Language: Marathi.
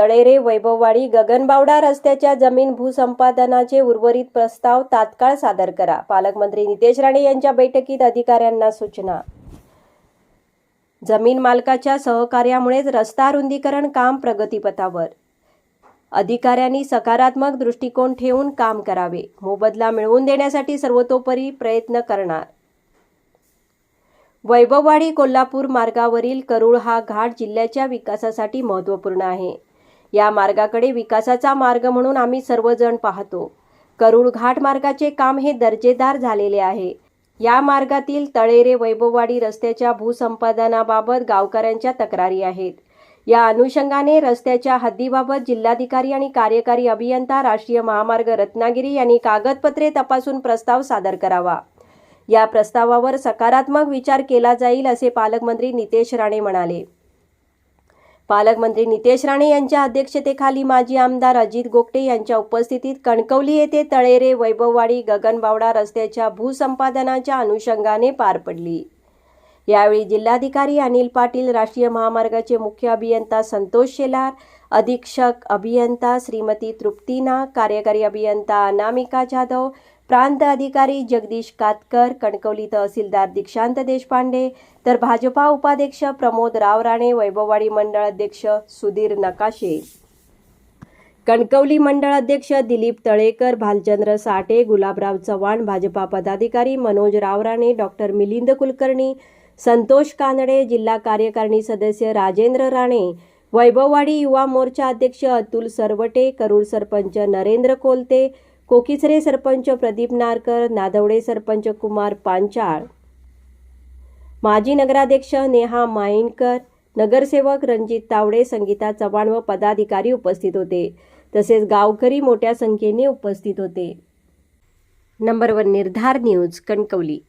तळेरे वैभववाडी गगनबावडा रस्त्याच्या जमीन भूसंपादनाचे उर्वरित प्रस्ताव तात्काळ सादर करा. पालकमंत्री नितेश राणे यांच्या बैठकीत अधिकाऱ्यांना सूचना. जमीन मालकाच्या सहकार्यामुळेच रस्ता रुंदीकरण काम प्रगतीपथावर. अधिकाऱ्यांनी सकारात्मक दृष्टिकोन ठेवून काम करावे. मोबदला मिळवून देण्यासाठी सर्वतोपरी प्रयत्न करणार. वैभववाडी कोल्हापूर मार्गावरील करुळ हा घाट जिल्ह्याच्या विकासासाठी महत्त्वपूर्ण आहे. या मार्गाकडे विकासाचा मार्ग म्हणून आम्ही सर्वजण पाहतो. करुळ घाट मार्गाचे काम हे दर्जेदार झालेले आहे. या मार्गातील तळेरे वैभववाडी रस्त्याच्या भूसंपादनाबाबत गावकऱ्यांच्या तक्रारी आहेत. या अनुषंगाने रस्त्याच्या हद्दीबाबत जिल्हाधिकारी आणि कार्यकारी अभियंता राष्ट्रीय महामार्ग रत्नागिरी यांनी कागदपत्रे तपासून प्रस्ताव सादर करावा. या प्रस्तावावर सकारात्मक विचार केला जाईल असे पालकमंत्री नितेश राणे म्हणाले. पालकमंत्री नितेश राणे यांच्या अध्यक्षतेखाली माजी आमदार अजित गोगटे यांच्या उपस्थितीत कणकवली येथे तळेरे वैभववाडी गगनबावडा रस्त्याच्या भूसंपादनाच्या अनुषंगाने पार पडली. यावेळी जिल्हाधिकारी अनिल पाटील राष्ट्रीय महामार्गाचे मुख्य अभियंता संतोष शेलार अधीक्षक अभियंता श्रीमती तृप्तीना कार्यकारी अभियंता अनामिका जाधव प्रांत अधिकारी जगदीश कातकर कणकवली तहसीलदार दीक्षांत देशपांडे तर भाजपा उपाध्यक्ष प्रमोद राव राणे वैभववाडी मंडळ अध्यक्ष सुधीर नकाशे. कणकवली मंडळ अध्यक्ष दिलीप तळेकर भालचंद्र साठे गुलाबराव चव्हाण भाजपा पदाधिकारी मनोज रावराणे डॉक्टर मिलिंद कुलकर्णी संतोष कानडे जिल्हा कार्यकारिणी सदस्य राजेंद्र राणे वैभववाडी युवा मोर्चा अध्यक्ष अतुल सरवटे करूळ सरपंच नरेंद्र कोलते कोकिसरे सरपंच प्रदीप नारकर नादवडे सरपंच कुमार पांचाळ. माजी नगराध्यक्ष नेहा माईनकर नगरसेवक रणजित तावडे संगीता चव्हाण व पदाधिकारी उपस्थित होते. तसेच गावकरी मोठ्या संख्येने उपस्थित होते. Number one Nirdhar news Kankavli.